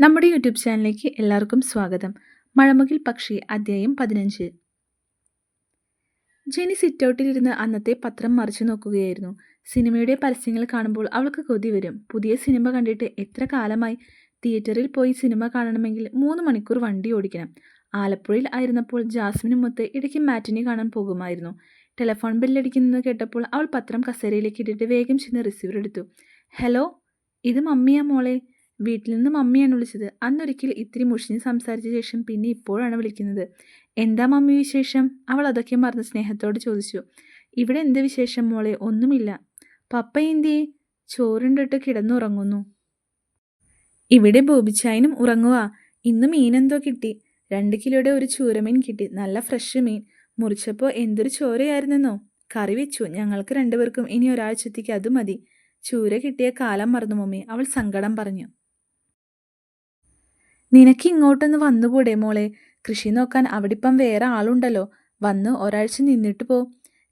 നമ്മുടെ യൂട്യൂബ് ചാനലിലേക്ക് എല്ലാവർക്കും സ്വാഗതം. മഴമുകിൽ പക്ഷി അധ്യായം പതിനഞ്ച്. ജെനി സിറ്റൗട്ടിലിരുന്ന് അന്നത്തെ പത്രം മറിച്ചു നോക്കുകയായിരുന്നു. സിനിമയുടെ പരസ്യങ്ങൾ കാണുമ്പോൾ അവൾക്ക് കൊതി വരും. പുതിയ സിനിമ കണ്ടിട്ട് എത്ര കാലമായി തിയേറ്ററിൽ പോയി സിനിമ കാണണമെങ്കിൽ മൂന്ന് മണിക്കൂർ വണ്ടി ഓടിക്കണം. ആലപ്പുഴയിൽ ആയിരുന്നപ്പോൾ ജാസ്മിനുമൊത്ത് ഇടയ്ക്ക് മാറ്റിനി കാണാൻ പോകുമായിരുന്നു. ടെലഫോൺ ബില്ലടിക്കുന്നത് കേട്ടപ്പോൾ അവൾ പത്രം കസേരയിലേക്ക് ഇട്ടിട്ട് വേഗം ചെന്ന് റിസീവർ എടുത്തു. ഹലോ ഇത് മമ്മിയാ മോളെ? വീട്ടിൽ നിന്ന് മമ്മിയാണ് വിളിച്ചത്. അന്നൊരിക്കൽ ഇത്തിരി മുഷിഞ്ഞ് സംസാരിച്ച ശേഷം പിന്നെ ഇപ്പോഴാണ് വിളിക്കുന്നത്. എന്താ മമ്മി വിശേഷം? അവൾ അതൊക്കെ മറന്ന് സ്നേഹത്തോട് ചോദിച്ചു. ഇവിടെ എന്ത് വിശേഷം മോളെ? ഒന്നുമില്ല. പപ്പ എന്തിയെ? ചോറുണ്ടിട്ട് കിടന്നുറങ്ങുന്നു. ഇവിടെ ബോബിച്ചായനും ഉറങ്ങുക ഇന്ന് മീനെന്തോ കിട്ടി. രണ്ട് കിലോയുടെ ഒരു ചൂരമീൻ കിട്ടി. നല്ല ഫ്രഷ് മീൻ. മുറിച്ചപ്പോൾ എന്തൊരു ചോരയായിരുന്നെന്നോ? കറി വെച്ചു. ഞങ്ങൾക്ക് രണ്ടുപേർക്കും ഇനി ഒരാഴ്ചത്തേക്ക് അത് മതി. ചൂര കിട്ടിയ കാലം മറന്നു മമ്മി. അവൾ സങ്കടം പറഞ്ഞു. നിനക്ക് ഇങ്ങോട്ടൊന്ന് വന്നുകൂടെ മോളെ? കൃഷി നോക്കാൻ അവിടിപ്പം വേറെ ആളുണ്ടല്ലോ. വന്ന് ഒരാഴ്ച നിന്നിട്ട് പോ.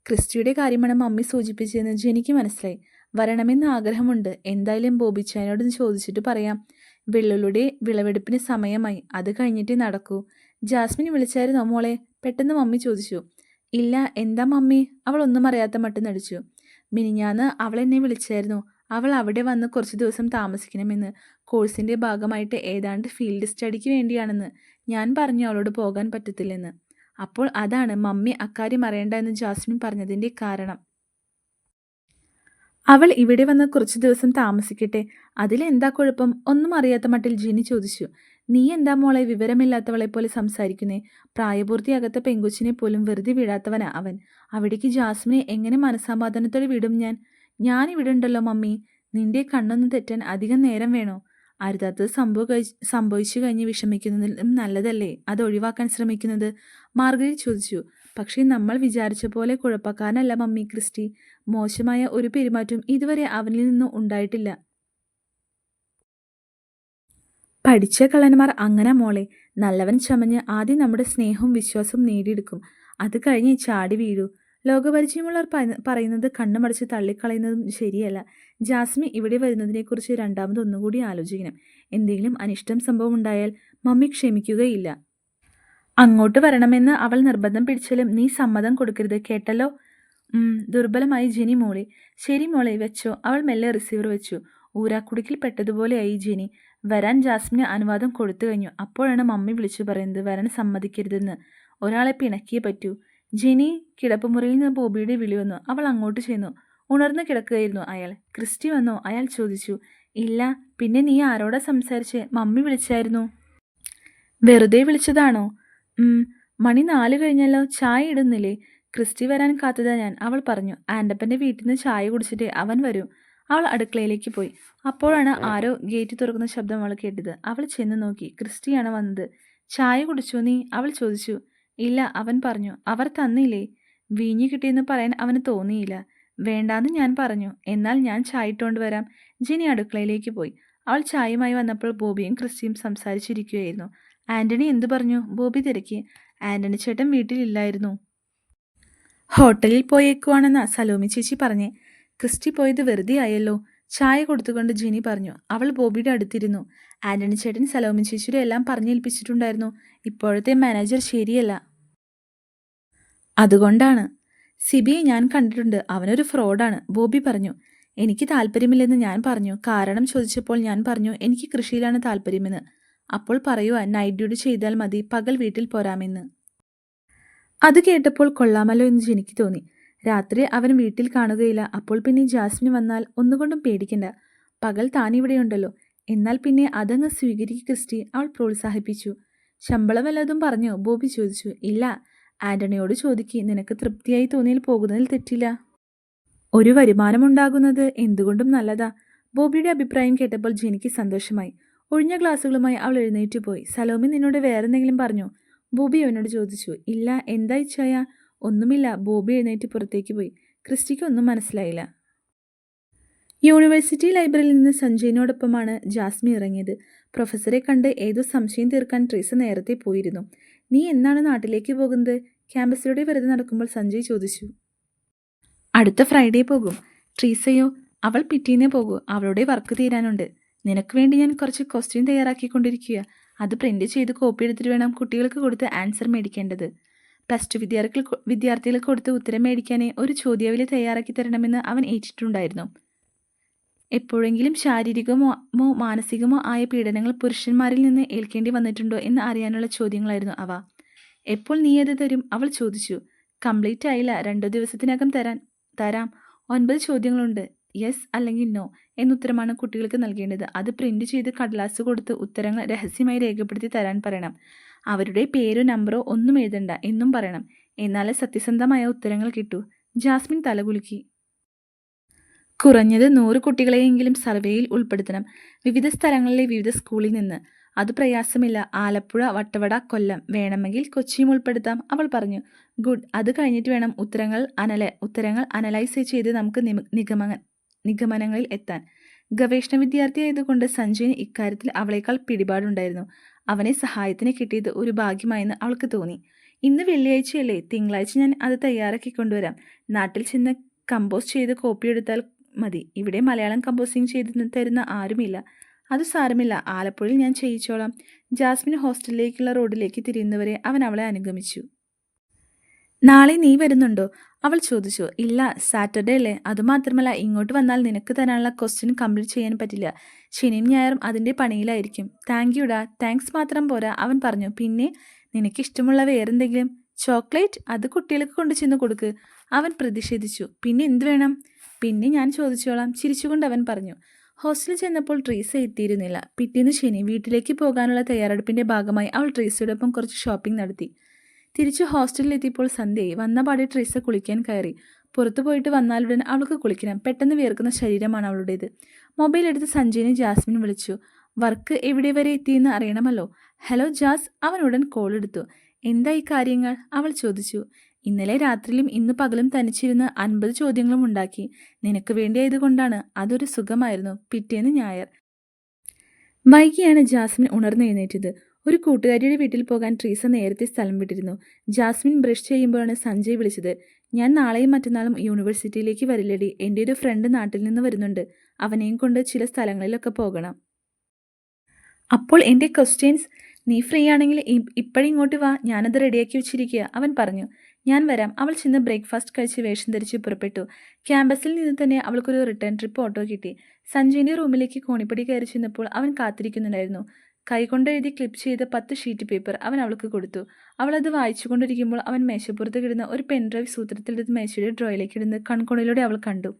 ക്രിസ്റ്റിയുടെ കാര്യമാണ് മമ്മി സൂചിപ്പിച്ചതെന്ന് എനിക്ക് മനസ്സിലായി. വരണമെന്ന് ആഗ്രഹമുണ്ട്. എന്തായാലും ബോബിച്ചനോട് ചോദിച്ചിട്ട് പറയാം. വെള്ളുള്ളിയുടെ വിളവെടുപ്പിന് സമയമായി. അത് കഴിഞ്ഞിട്ടേ നടക്കൂ. ജാസ്മിൻ വിളിച്ചായിരുന്നോ മോളെ? പെട്ടെന്ന് മമ്മി ചോദിച്ചു. ഇല്ല എന്താ മമ്മി? അവൾ ഒന്നും അറിയാത്ത മട്ട് നടിച്ചു. മിനിഞ്ഞാന്ന് അവൾ എന്നെ വിളിച്ചായിരുന്നു. അവൾ അവിടെ വന്ന് കുറച്ച് ദിവസം താമസിക്കണമെന്ന്. കോഴ്സിന്റെ ഭാഗമായിട്ട് ഏതാണ്ട് ഫീൽഡ് സ്റ്റഡിക്ക് വേണ്ടിയാണെന്ന് ഞാൻ പറഞ്ഞു അവളോട് പോകാൻ പറ്റത്തില്ലെന്ന്. അപ്പോൾ അതാണ് മമ്മി അക്കാര്യം അറിയണ്ട എന്ന് ജാസ്മിൻ പറഞ്ഞതിന്റെ കാരണം. അവൾ ഇവിടെ വന്ന് കുറച്ച് ദിവസം താമസിക്കട്ടെ. അതിലെന്താ കുഴപ്പം? ഒന്നും അറിയാത്ത മട്ടിൽ ജിനി ചോദിച്ചു. നീ എന്താ മോളെ? വിവരമില്ലാത്തവളെ പോലെ സംസാരിക്കുന്നേ. പ്രായപൂർത്തിയാകാത്ത പെങ്കുച്ചിനെ പോലും വെറുതെ വിടാത്തവനാ അവൻ. അവിടേക്ക് ജാസ്മിനെ എങ്ങനെ മനസ്സമാധാനത്തോടെ വിടും ഞാൻ? ഇവിടെ ഉണ്ടല്ലോ മമ്മി. നിന്റെ കണ്ണൊന്ന് തെറ്റാൻ അധികം നേരം വേണോ? അരുതാത്തത് സംഭവ സംഭവിച്ചു കഴിഞ്ഞ് വിഷമിക്കുന്നതിലും നല്ലതല്ലേ? അത് ഒഴിവാക്കാൻ ശ്രമിക്കുന്നത്? മാർഗരി ചോദിച്ചു. പക്ഷേ നമ്മൾ വിചാരിച്ച പോലെ കുഴപ്പക്കാരനല്ല മമ്മി ക്രിസ്റ്റി. മോശമായ ഒരു പെരുമാറ്റം ഇതുവരെ അവനിൽ നിന്നും ഉണ്ടായിട്ടില്ല. പഠിച്ച കള്ളന്മാർ അങ്ങനെ മോളെ. നല്ലവൻ ചമഞ്ഞ് ആദ്യം നമ്മുടെ സ്നേഹവും വിശ്വാസവും നേടിയെടുക്കും. അത് കഴിഞ്ഞ് ചാടി വീഴൂ. ലോകപരിചയമുള്ളവർ പറയുന്നത് കണ്ണുമടച്ച് തള്ളിക്കളയുന്നതും ശരിയല്ല. ജാസ്മി ഇവിടെ വരുന്നതിനെക്കുറിച്ച് രണ്ടാമത് ഒന്നുകൂടി ആലോചിക്കണം. എന്തെങ്കിലും അനിഷ്ടം സംഭവം ഉണ്ടായാൽ മമ്മി ക്ഷമിക്കുകയില്ല. അങ്ങോട്ട് വരണമെന്ന് അവൾ നിർബന്ധം പിടിച്ചാലും നീ സമ്മതം കൊടുക്കരുത് കേട്ടല്ലോ? ദുർബലമായി ജനി മോളെ. ശരി മോളെ വെച്ചോ. അവൾ മെല്ലെ റിസീവർ വെച്ചു. ഊരാക്കുടുക്കിൽ പെട്ടതുപോലെയായി ജനി. വരാൻ ജാസ്മിന് അനുവാദം കൊടുത്തു കഴിഞ്ഞു. അപ്പോഴാണ് മമ്മി വിളിച്ചു പറയുന്നത് വരാൻ സമ്മതിക്കരുതെന്ന്. ഒരാളെ പിണക്കിയേ പറ്റൂ. ജെനി കിടപ്പുമുറിയിൽ നിന്ന് ബോബിയുടെ വിളി വന്നു. അവൾ അങ്ങോട്ട് ചെന്നു. ഉണർന്നു കിടക്കുകയായിരുന്നു അയാൾ. ക്രിസ്റ്റി വന്നോ? അയാൾ ചോദിച്ചു. ഇല്ല പിന്നെ നീ ആരോടാ സംസാരിച്ച്? മമ്മി വിളിച്ചായിരുന്നു. വെറുതെ വിളിച്ചതാണോ? മണി നാല് കഴിഞ്ഞല്ലോ. ചായ ഇടുന്നില്ലേ? ക്രിസ്റ്റി വരാൻ കാത്തതാ ഞാൻ അവൾ പറഞ്ഞു. ആൻഡപ്പന്റെ വീട്ടിൽ നിന്ന് ചായ കുടിച്ചിട്ട് അവൻ വരും. അവൾ അടുക്കളയിലേക്ക് പോയി. അപ്പോഴാണ് ആരോ ഗേറ്റ് തുറക്കുന്ന ശബ്ദം അവൾ കേട്ടത്. അവൾ ചെന്ന് നോക്കി. ക്രിസ്റ്റിയാണ് വന്നത്. ചായ കുടിച്ചു നീ? അവൾ ചോദിച്ചു. ഇല്ല അവൻ പറഞ്ഞു. അവർ തന്നില്ലേ? വീഞ്ഞു കിട്ടിയെന്ന് പറയാൻ അവന് തോന്നിയില്ല. വേണ്ടാന്ന് ഞാൻ പറഞ്ഞു. എന്നാൽ ഞാൻ ചായ ഇട്ടുകൊണ്ട് വരാം. ജിനി അടുക്കളയിലേക്ക് പോയി. അവൾ ചായയുമായി വന്നപ്പോൾ ബോബിയും ക്രിസ്റ്റിയും സംസാരിച്ചിരിക്കുകയായിരുന്നു. ആന്റണി എന്തു പറഞ്ഞു? ബോബി തിരക്കി. ആന്റണി ചേട്ടൻ വീട്ടിലില്ലായിരുന്നു. ഹോട്ടലിൽ പോയേക്കുവാണെന്ന സലോമി ചേച്ചി പറഞ്ഞേ. ക്രിസ്റ്റി പോയത് വെറുതെ ആയല്ലോ. ചായ കൊടുത്തുകൊണ്ട് ജിനി പറഞ്ഞു അവൾ ബോബിയുടെ അടുത്തിരുന്നു. ആന്റണി ചേട്ടൻ സലോമി ചേച്ചിയുടെ എല്ലാം പറഞ്ഞേൽപ്പിച്ചിട്ടുണ്ടായിരുന്നു. ഇപ്പോഴത്തെ മാനേജർ ശരിയല്ല. അതുകൊണ്ടാണ്. സിബിയെ ഞാൻ കണ്ടിട്ടുണ്ട്. അവനൊരു ഫ്രോഡാണ്. ബോബി പറഞ്ഞു എനിക്ക് താല്പര്യമില്ലെന്ന് ഞാൻ പറഞ്ഞു. കാരണം ചോദിച്ചപ്പോൾ ഞാൻ പറഞ്ഞു എനിക്ക് കൃഷിയിലാണ് താല്പര്യമെന്ന്. അപ്പോൾ പറയുക നൈറ്റ് ഡ്യൂട്ടി ചെയ്താൽ മതി. പകൽ വീട്ടിൽ പോരാമെന്ന്. അത് കേട്ടപ്പോൾ കൊള്ളാമല്ലോ എന്ന് എനിക്ക് തോന്നി. രാത്രി അവൻ വീട്ടിൽ കാണുകയില്ല. അപ്പോൾ പിന്നെ ജാസ്മിൻ വന്നാൽ ഒന്നുകൊണ്ടും പേടിക്കണ്ട. പകൽ താനിവിടെയുണ്ടല്ലോ. എന്നാൽ പിന്നെ അതങ്ങ് സ്വീകരിക്കുക ക്രിസ്റ്റി. അവൾ പ്രോത്സാഹിപ്പിച്ചു. ശമ്പളം വല്ലതും പറഞ്ഞോ? ബോബി ചോദിച്ചു. ഇല്ല. ആന്റണിയോട് ചോദിക്ക്. നിനക്ക് തൃപ്തിയായി തോന്നിയാൽ പോകുന്നതിൽ തെറ്റില്ല. ഒരു വരുമാനമുണ്ടാകുന്നത് എന്തുകൊണ്ടും നല്ലതാ. ബോബിയുടെ അഭിപ്രായം കേട്ടപ്പോൾ ജെനിക്ക് സന്തോഷമായി. ഒഴിഞ്ഞ ഗ്ലാസ്സുകളുമായി അവൾ എഴുന്നേറ്റ് പോയി. സലോമി നിന്നോട് വേറെന്തെങ്കിലും പറഞ്ഞു? ബോബി അവനോട് ചോദിച്ചു. ഇല്ല. എന്താ ഇച്ഛായ? ഒന്നുമില്ല. ബോബി എഴുന്നേറ്റ് പുറത്തേക്ക് പോയി. ക്രിസ്റ്റിക്ക് ഒന്നും മനസ്സിലായില്ല. യൂണിവേഴ്സിറ്റി ലൈബ്രറിയിൽ നിന്ന് സഞ്ജയിനോടൊപ്പമാണ് ജാസ്മി ഇറങ്ങിയത്. പ്രൊഫസറെ കണ്ട് ഏതോ സംശയം തീർക്കാൻ ട്രീസ നേരത്തെ പോയിരുന്നു. നീ എന്നാണ് നാട്ടിലേക്ക് പോകുന്നത്? ക്യാമ്പസിലൂടെ വെറുതെ നടക്കുമ്പോൾ സഞ്ജയ് ചോദിച്ചു. അടുത്ത ഫ്രൈഡേ പോകും. ട്രീസയോ അവൾ പിറ്റീന്നേ പോകൂ. അവളുടെ വർക്ക് തീരാനുണ്ട്. നിനക്ക് വേണ്ടി ഞാൻ കുറച്ച് ക്വസ്റ്റ്യൻ തയ്യാറാക്കിക്കൊണ്ടിരിക്കുക അത് പ്രിന്റ് ചെയ്ത് കോപ്പി എടുത്തിട്ട് വേണം കുട്ടികൾക്ക് കൊടുത്ത് ആൻസർ മേടിക്കേണ്ടത്. പ്ലസ് ടു വിദ്യാർത്ഥികൾ വിദ്യാർത്ഥികൾക്ക് കൊടുത്ത് ഉത്തരം മേടിക്കാനേ ഒരു ചോദ്യാവലി തയ്യാറാക്കി തരണമെന്ന് അവൻ ഏറ്റിട്ടുണ്ടായിരുന്നു. എപ്പോഴെങ്കിലും ശാരീരികമോ മാനസികമോ ആയ പീഡനങ്ങൾ പുരുഷന്മാരിൽ നിന്ന് ഏൽക്കേണ്ടി വന്നിട്ടുണ്ടോ എന്ന് അറിയാനുള്ള ചോദ്യങ്ങളായിരുന്നു അവ. എപ്പോൾ നീ അത് തരും? അവൾ ചോദിച്ചു. കംപ്ലീറ്റ് ആയില്ല. രണ്ടു ദിവസത്തിനകം തരാൻ തരാം. ഒൻപത് ചോദ്യങ്ങളുണ്ട്. യെസ് അല്ലെങ്കിൽ നോ എന്നുത്തരമാണ് കുട്ടികൾക്ക് നൽകേണ്ടത്. അത് പ്രിന്റ് ചെയ്ത് കടലാസ് കൊടുത്ത് ഉത്തരങ്ങൾ രഹസ്യമായി രേഖപ്പെടുത്തി തരാൻ പറയണം. അവരുടെ പേരോ നമ്പറോ ഒന്നും എഴുതണ്ട എന്നും പറയണം. എന്നാലേ സത്യസന്ധമായ ഉത്തരങ്ങൾ കിട്ടൂ. ജാസ്മിൻ തലകുലുക്കി കുറഞ്ഞത് നൂറ് കുട്ടികളെയെങ്കിലും സർവേയിൽ ഉൾപ്പെടുത്തണം. വിവിധ സ്ഥലങ്ങളിലെ വിവിധ സ്കൂളിൽ നിന്ന്. അത് പ്രയാസമില്ല. ആലപ്പുഴ വട്ടവട കൊല്ലം. വേണമെങ്കിൽ കൊച്ചിയും ഉൾപ്പെടുത്താം അവൾ പറഞ്ഞു. ഗുഡ്. അത് കഴിഞ്ഞിട്ട് വേണം ഉത്തരങ്ങൾ അനല ഉത്തരങ്ങൾ അനലൈസ് ചെയ്ത് നമുക്ക് നിമ- നിഗമന നിഗമനങ്ങളിൽ എത്താൻ. ഗവേഷണ വിദ്യാർത്ഥിയായതുകൊണ്ട് സഞ്ജയിന് ഇക്കാര്യത്തിൽ അവളേക്കാൾ പിടിപാടുണ്ടായിരുന്നു. അവനെ സഹായത്തിന് കിട്ടിയത് ഒരു ഭാഗ്യമായെന്ന് അവൾക്ക് തോന്നി. ഇന്ന് വെള്ളിയാഴ്ചയല്ലേ. തിങ്കളാഴ്ച ഞാൻ അത് തയ്യാറാക്കി കൊണ്ടുവരാം. നാട്ടിൽ ചെന്ന് കമ്പോസ് ചെയ്ത് കോപ്പി എടുത്താൽ മതി. ഇവിടെ മലയാളം കമ്പോസിങ് ചെയ്ത് തരുന്ന ആരുമില്ല. അത് സാരമില്ല. ആലപ്പുഴയിൽ ഞാൻ ചെയ്യിച്ചോളാം. ജാസ്മിൻ ഹോസ്റ്റലിലേക്കുള്ള റോഡിലേക്ക് തിരിയുന്നവരെ അവൻ അവളെ അനുഗമിച്ചു. നാളെ നീ വരുന്നുണ്ടോ? അവൾ ചോദിച്ചു. ഇല്ല സാറ്റർഡേ അല്ലേ? അതുമാത്രമല്ല ഇങ്ങോട്ട് വന്നാൽ നിനക്ക് തരാനുള്ള ക്വസ്റ്റ്യൻ കംപ്ലീറ്റ് ചെയ്യാൻ പറ്റില്ല. ശനിയും ഞായറും അതിന്റെ പണിയിലായിരിക്കും. താങ്ക് യുടാ താങ്ക്സ് മാത്രം പോരാ അവൻ പറഞ്ഞു. പിന്നെ നിനക്ക് നിനക്കിഷ്ടമുള്ള വേറെന്തെങ്കിലും? ചോക്ലേറ്റ്? അത് കുട്ടികൾക്ക് കൊണ്ടു ചെന്ന് കൊടുക്ക്. അവൻ പ്രതിഷേധിച്ചു. പിന്നെ എന്ത് വേണം? പിന്നെ ഞാൻ ചോദിച്ചോളാം. ചിരിച്ചുകൊണ്ട് അവൻ പറഞ്ഞു. ഹോസ്റ്റലിൽ ചെന്നപ്പോൾ ട്രീസ എത്തിയിരുന്നില്ല. പിറ്റേന്ന് ശനി വീട്ടിലേക്ക് പോകാനുള്ള തയ്യാറെടുപ്പിന്റെ ഭാഗമായി അവൾ ട്രീസയോടൊപ്പം കുറച്ച് ഷോപ്പിംഗ് നടത്തി. തിരിച്ച് ഹോസ്റ്റലിലെത്തിയപ്പോൾ വന്ന പാടി ട്രീസ കുളിക്കാൻ കയറി. പുറത്തു പോയിട്ട് വന്നാലുടൻ അവൾക്ക് കുളിക്കണം. പെട്ടെന്ന് വിയർക്കുന്ന ശരീരമാണ് അവളുടേത്. മൊബൈൽ എടുത്ത് സഞ്ജയിനെ ജാസ്മിൻ വിളിച്ചു. വർക്ക് എവിടെ വരെ എത്തിയെന്ന് അറിയണമല്ലോ? ഹലോ ജാസ്. അവൻ ഉടൻ കോൾ എടുത്തു. എന്താ ഈ കാര്യങ്ങൾ? അവൾ ചോദിച്ചു. ഇന്നലെ രാത്രിയിലും ഇന്ന് പകലും തനിച്ചിരുന്ന് അൻപത് ചോദ്യങ്ങളും ഉണ്ടാക്കി. നിനക്ക് വേണ്ടിയായതുകൊണ്ടാണ് അതൊരു സുഖമായിരുന്നു. പിറ്റേന്ന് ഞായർ. വൈകിയാണ് ജാസ്മിൻ ഉണർന്നെഴുന്നേറ്റത് ഒരു കൂട്ടുകാരിയുടെ വീട്ടിൽ പോകാൻ ട്രീസ നേരത്തെ സ്ഥലം വിട്ടിരുന്നു. ജാസ്മിൻ ബ്രഷ് ചെയ്യുമ്പോഴാണ് സഞ്ജയ് വിളിച്ചത്. ഞാൻ നാളെയും മറ്റന്നാളും യൂണിവേഴ്സിറ്റിയിലേക്ക് വരില്ലടി. എന്റെ ഒരു ഫ്രണ്ട് നാട്ടിൽ നിന്ന് വരുന്നുണ്ട്. അവനെയും കൊണ്ട് ചില സ്ഥലങ്ങളിലൊക്കെ പോകണം. അപ്പോൾ എന്റെ ക്വസ്റ്റ്യൻസ് നീ ഫ്രീ ആണെങ്കിൽ ഇപ്പോഴിങ്ങോട്ട് വാ. ഞാനത് റെഡിയാക്കി വെച്ചിരിക്കുക അവൻ പറഞ്ഞു. ഞാൻ വരാം. അവൾ ചെന്ന് ബ്രേക്ക്ഫാസ്റ്റ് കഴിച്ച് വേഷം ധരിച്ച് പുറപ്പെട്ടു. ക്യാമ്പസിൽ നിന്ന് തന്നെ അവൾക്കൊരു റിട്ടേൺ ട്രിപ്പ് ഓട്ടോ കിട്ടി. സഞ്ജയിന്റെ റൂമിലേക്ക് കോണിപ്പടി കയറി ചെന്നപ്പോൾ അവൻ കാത്തിരിക്കുന്നുണ്ടായിരുന്നു. കൈകൊണ്ട് എഴുതി ക്ലിപ്പ് ചെയ്ത പത്ത് ഷീറ്റ് പേപ്പർ അവൻ അവൾക്ക് കൊടുത്തു. അവൾ അത് വായിച്ചുകൊണ്ടിരിക്കുമ്പോൾ അവൻ മേശപ്പുറത്ത് കിടന്ന ഒരു പെൻഡ്രൈവ് സൂത്രത്തിലെടുത്ത് മേശയുടെ ഡ്രോയിലേക്ക് ഇടുന്ന കൺകോണിലൂടെ അവൾ കണ്ടു.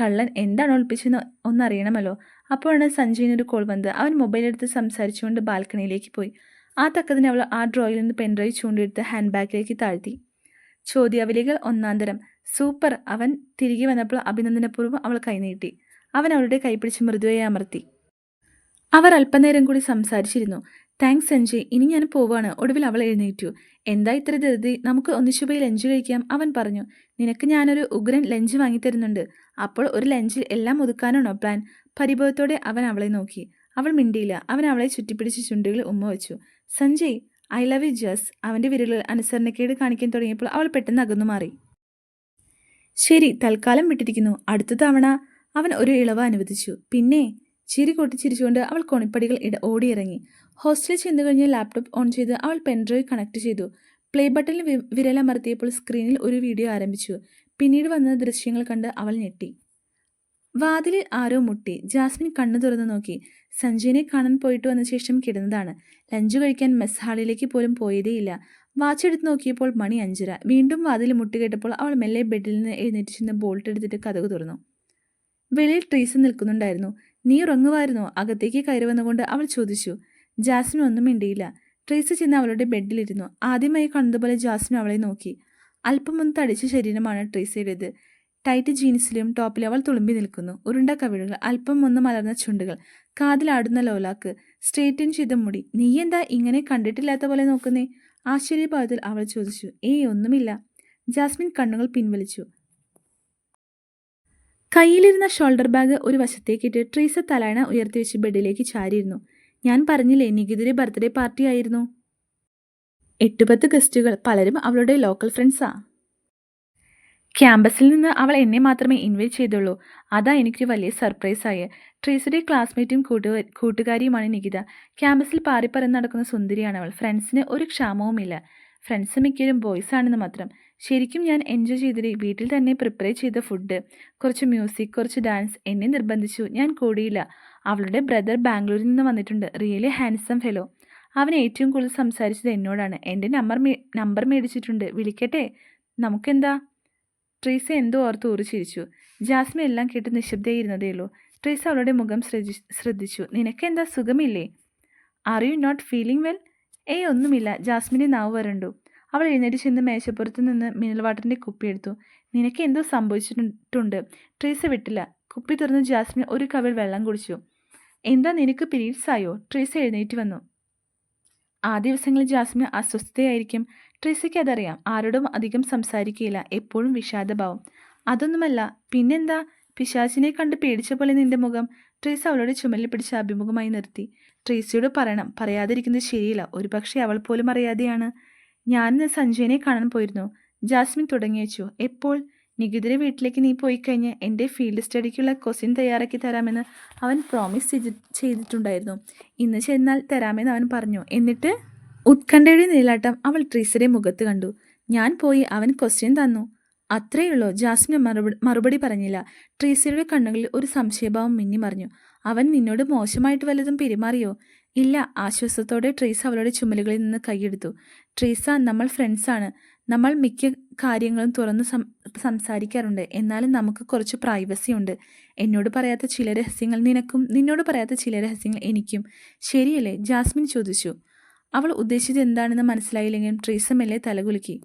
കള്ളൻ എന്താണ് ഒളിപ്പിച്ചെന്ന് ഒന്നറിയണമല്ലോ. അപ്പോഴാണ് സഞ്ജയിന് ഒരു കോൾ വന്നത്. അവൻ മൊബൈൽ എടുത്ത് സംസാരിച്ചുകൊണ്ട് ബാൽക്കണിയിലേക്ക് പോയി. ആ തക്കതിന് അവൾ ആ ഡ്രോയിൽ നിന്ന് പെൻഡ്രൈവ് ചൂണ്ടെടുത്ത് ഹാൻഡ് ബാഗിലേക്ക് താഴ്ത്തി. ചോദ്യാവലികൾ ഒന്നാന്തരം സൂപ്പർ. അവൻ തിരികെ വന്നപ്പോൾ അഭിനന്ദനപൂർവം അവൾ കൈനീട്ടി അവൻ അവളുടെ കൈപിടിച്ച് മൃദുവയെ അമർത്തി. അവർ അല്പനേരം കൂടി സംസാരിച്ചിരുന്നു. താങ്ക്സ് സഞ്ജയ് ഇനി ഞാൻ പോവാണ്. ഒടുവിൽ അവൾ എഴുന്നേറ്റു. എന്താ ഇത്ര ധൃതി? നമുക്ക് ഒന്നിച്ചു പോയി ലഞ്ച് കഴിക്കാം അവൻ പറഞ്ഞു. നിനക്ക് ഞാനൊരു ഉഗ്രൻ ലഞ്ച് വാങ്ങിത്തരുന്നുണ്ട് അപ്പോൾ ഒരു ലഞ്ചിൽ എല്ലാം ഒതുക്കാനാണോ പ്ലാൻ പരിഭവത്തോടെ അവൻ അവളെ നോക്കി. അവൾ മിണ്ടിയില്ല. അവൻ അവളെ ചുറ്റിപ്പിടിച്ച് ചുണ്ടുകളിൽ ഉമ്മ വെച്ചു. സഞ്ജയ് ഐ ലവ് യു ജസ്. അവന്റെ വിരലുകൾ അനുസരണക്കേട് കാണിക്കാൻ തുടങ്ങിയപ്പോൾ അവൾ പെട്ടെന്ന് അകന്നു മാറി. ശരി തൽക്കാലം വിട്ടിരിക്കുന്നു. അടുത്ത തവണ അവൻ ഒരു ഇളവ് അനുവദിച്ചു. പിന്നെ? ചിരി കൊട്ടിച്ചിരിച്ചുകൊണ്ട് അവൾ കൊണിപ്പടികൾ ഇട ഓടിയിറങ്ങി. ഹോസ്റ്റലിൽ ചെന്നു കഴിഞ്ഞ് ലാപ്ടോപ്പ് ഓൺ ചെയ്ത് അവൾ പെൻഡ്രൈവ് കണക്ട് ചെയ്തു. പ്ലേ ബട്ടണിൽ വിരലമർത്തിയപ്പോൾ സ്ക്രീനിൽ ഒരു വീഡിയോ ആരംഭിച്ചു. പിന്നീട് വന്ന ദൃശ്യങ്ങൾ കണ്ട് അവൾ ഞെട്ടി. വാതിലിൽ ആരോ മുട്ടി. ജാസ്മിൻ കണ്ണു തുറന്നു നോക്കി. സഞ്ജയനെ കാണാൻ പോയിട്ട് വന്ന ശേഷം കിടന്നതാണ്. ലഞ്ച് കഴിക്കാൻ മെസ് ഹാളിലേക്ക് പോലും പോയതേയില്ല. വാച്ച് എടുത്ത് നോക്കിയപ്പോൾ മണി അഞ്ചര. വീണ്ടും വാതിൽ മുട്ടി കേട്ടപ്പോൾ അവൾ മെല്ലെ ബെഡിൽ നിന്ന് എഴുന്നേറ്റ് ചെന്ന് ബോൾട്ട് എടുത്തിട്ട് കഥകു തുറന്നു. വെളിയിൽ ട്രീസ് നിൽക്കുന്നുണ്ടായിരുന്നു. നീ ഉറങ്ങുമായിരുന്നോ അകത്തേക്ക് കയറി വന്നുകൊണ്ട് അവൾ ചോദിച്ചു. ജാസ്മിൻ ഒന്നും മിണ്ടിയില്ല. ട്രേസ് ചെന്ന് അവളുടെ ബെഡിലിരുന്നു. ആദ്യമായി കണ്ടതുപോലെ ജാസ്മിൻ അവളെ നോക്കി. അല്പം ഒന്ന് തടിച്ച ശരീരമാണ് ട്രേസയുടേത്. ടൈറ്റ് ജീൻസിലും ടോപ്പിലും അവൾ തുളുമ്പി നിൽക്കുന്നു. ഉരുണ്ട കവിളുകൾ അല്പം ഒന്ന് മലർന്ന ചുണ്ടുകൾ കാതിലാടുന്ന ലോലാക്ക് സ്ട്രേറ്റൻ ചെയ്ത മുടി. നീ എന്താ ഇങ്ങനെ കണ്ടിട്ടില്ലാത്ത പോലെ നോക്കുന്നേ? ആശ്ചര്യഭാവത്തിൽ അവൾ ചോദിച്ചു. ഏയ് ഒന്നുമില്ല. ജാസ്മിൻ കണ്ണുകൾ പിൻവലിച്ചു. കയ്യിലിരുന്ന ഷോൾഡർ ബാഗ് ഒരു വശത്തേക്കിട്ട് ട്രീസ തലയണ ഉയർത്തി വെച്ച് ബെഡിലേക്ക് ചാരിയിരുന്നു. ഞാൻ പറഞ്ഞില്ലേ നികിതിയുടെ ബർത്ത്ഡേ പാർട്ടി ആയിരുന്നു. എട്ടുപത്ത് ഗസ്റ്റുകൾ പലരും അവളുടെ ലോക്കൽ ഫ്രണ്ട്സാ ക്യാമ്പസിൽ നിന്ന് അവൾ എന്നെ മാത്രമേ ഇൻവൈറ്റ് ചെയ്തുള്ളൂ. അതാ എനിക്ക് വലിയ സർപ്രൈസ് ആയ. ട്രീസയുടെ ക്ലാസ്മേറ്റും കൂട്ടു കൂട്ടുകാരിയുമാണ് നികിത. ക്യാമ്പസിൽ പാറിപ്പറന്ന് നടക്കുന്ന സുന്ദരിയാണ് അവൾ. ഫ്രണ്ട്സിന് ഒരു ക്ഷാമവുമില്ല. ഫ്രണ്ട്സ് മിക്കവരും ബോയ്സ് ആണെന്ന് മാത്രം. ശരിക്കും ഞാൻ എൻജോയ് ചെയ്തിട്ട് വീട്ടിൽ തന്നെ പ്രിപ്പയർ ചെയ്ത ഫുഡ് കുറച്ച് മ്യൂസിക് കുറച്ച് ഡാൻസ് എന്നെ നിർബന്ധിച്ചു. ഞാൻ കൂടിയില്ല. അവളുടെ ബ്രദർ ബാംഗ്ലൂരിൽ നിന്ന് വന്നിട്ടുണ്ട്. റിയലി ഹാൻസം ഫെലോ അവൻ ഏറ്റവും കൂടുതൽ സംസാരിച്ചത് എന്നോടാണ്. എന്റെ നമ്പർ നമ്പർ മേടിച്ചിട്ടുണ്ട്. വിളിക്കട്ടെ? നമുക്കെന്താ? ട്രീസ എന്തോ ഓർത്ത് ഊറി ചിരിച്ചു. ജാസ്മി എല്ലാം കേട്ട് നിശബ്ദയായിരുന്നതേ ഉള്ളൂ. ട്രീസ അവളുടെ മുഖം ശ്രദ്ധി ശ്രദ്ധിച്ചു. നിനക്കെന്താ? സുഖമില്ലേ? Are you not feeling well ഏയ് ഒന്നുമില്ല. ജാസ്മിന്റെ നാവ് വരണ്ടു. അവൾ എഴുന്നേറ്റ് ചെന്ന് മേശപ്പുറത്ത് നിന്ന് മിനൽ വാട്ടറിന്റെ കുപ്പി എടുത്തു. നിനക്ക് എന്തോ സംഭവിച്ചിട്ടുണ്ട്. ട്രീസ വിട്ടില്ല. കുപ്പി തുറന്ന് ജാസ്മിൻ ഒരു കവിൾ വെള്ളം കുടിച്ചു. എന്താ നിനക്ക് പീരീഡ്സ് ആയോ ട്രീസ എഴുന്നേറ്റ് വന്നു. ആ ദിവസങ്ങളിൽ ജാസ്മിൻ അസ്വസ്ഥതയായിരിക്കും. ട്രീസയ്ക്ക് അതറിയാം. ആരോടും അധികം സംസാരിക്കുകയില്ല. എപ്പോഴും വിഷാദഭാവം. അതൊന്നുമല്ല. പിന്നെന്താ? പിശാചിനെ കണ്ട് പേടിച്ച പോലെ നിന്റെ മുഖം. ട്രീസ അവളോട് ചുമലിൽ പിടിച്ച് അഭിമുഖമായി നിർത്തി. ട്രീസയോട് പറയണം. പറയാതിരിക്കുന്നത് ശരിയില്ല. ഒരുപക്ഷെ അവൾ പോലും അറിയാതെയാണ്. ഞാൻ സഞ്ജയനെ കാണാൻ പോയിരുന്നു. ജാസ്മിൻ തുടങ്ങി വെച്ചു. എപ്പോൾ? നികുതിരെ വീട്ടിലേക്ക് നീ പോയി കഴിഞ്ഞ് എന്റെ ഫീൽഡ് സ്റ്റഡിക്കുള്ള ക്വസ്റ്റ്യൻ തയ്യാറാക്കി തരാമെന്ന് അവൻ പ്രോമിസ് ചെയ്തിട്ടുണ്ടായിരുന്നു. ഇന്ന് ചെന്നാൽ തരാമെന്ന് അവൻ പറഞ്ഞു. എന്നിട്ട് ഉത്കണ്ഠയുടെ നിലാട്ടം അവൾ ട്രീസയുടെ മുഖത്ത് കണ്ടു. ഞാൻ പോയി അവൻ ക്വസ്റ്റ്യൻ തന്നു. അത്രയുള്ളൂ. ജാസ്മിൻ മറുപടി മറുപടി പറഞ്ഞില്ല. ട്രീസയുടെ കണ്ണുകളിൽ ഒരു സംശയഭാവം മിന്നി മറിഞ്ഞു അവൻ നിന്നോട് മോശമായിട്ട് വല്ലതും പെരുമാറിയോ? ഇല്ല ആശ്വാസത്തോടെ ട്രീസ അവളുടെ ചുമലുകളിൽ നിന്ന് കൈയെടുത്തു. ട്രീസ നമ്മൾ ഫ്രണ്ട്സാണ്. നമ്മൾ മിക്ക കാര്യങ്ങളും തുറന്ന് സംസാരിക്കാറുണ്ട്. എന്നാലും നമുക്ക് കുറച്ച് പ്രൈവസി ഉണ്ട്. എന്നോട് പറയാത്ത ചില രഹസ്യങ്ങൾ നിനക്കും നിന്നോട് പറയാത്ത ചില രഹസ്യങ്ങൾ എനിക്കും. ശരിയല്ലേ? ജാസ്മിൻ ചോദിച്ചു. അവൾ ഉദ്ദേശിച്ചത് എന്താണെന്ന് മനസ്സിലായില്ലെങ്കിലും ട്രീസ മെല്ലെ തലകുലുക്കി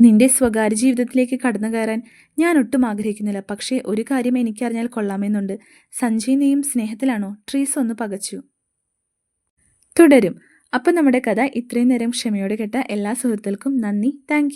നിന്റെ സ്വകാര്യ ജീവിതത്തിലേക്ക് കടന്നു കയറാൻ ഞാൻ ഒട്ടും ആഗ്രഹിക്കുന്നില്ല. പക്ഷേ ഒരു കാര്യം എനിക്കറിഞ്ഞാൽ കൊള്ളാമെന്നുണ്ട്. സഞ്ജയ് നീയും സ്നേഹത്തിലാണോ? ട്രീസ് ഒന്ന് പകച്ചു. തുടരും. അപ്പം നമ്മുടെ കഥ ഇത്രയും നേരം ക്ഷമയോടെ കേട്ട എല്ലാ സുഹൃത്തുക്കൾക്കും നന്ദി. താങ്ക്